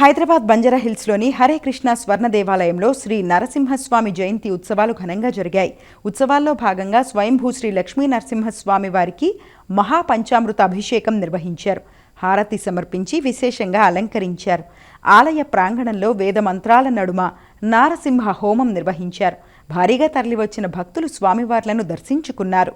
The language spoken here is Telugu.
హైదరాబాద్ బంజారాహిల్స్లోని హరే కృష్ణ స్వర్ణ దేవాలయంలో శ్రీ నరసింహస్వామి జయంతి ఉత్సవాలు ఘనంగా జరిగాయి. ఉత్సవాల్లో భాగంగా స్వయంభూ శ్రీ లక్ష్మీ నరసింహస్వామి వారికి మహాపంచామృత అభిషేకం నిర్వహించారు. హారతి సమర్పించి విశేషంగా అలంకరించారు. ఆలయ ప్రాంగణంలో వేద మంత్రాల నడుమ నారసింహ హోమం నిర్వహించారు. భారీగా తరలివచ్చిన భక్తులు స్వామివార్లను దర్శించుకున్నారు.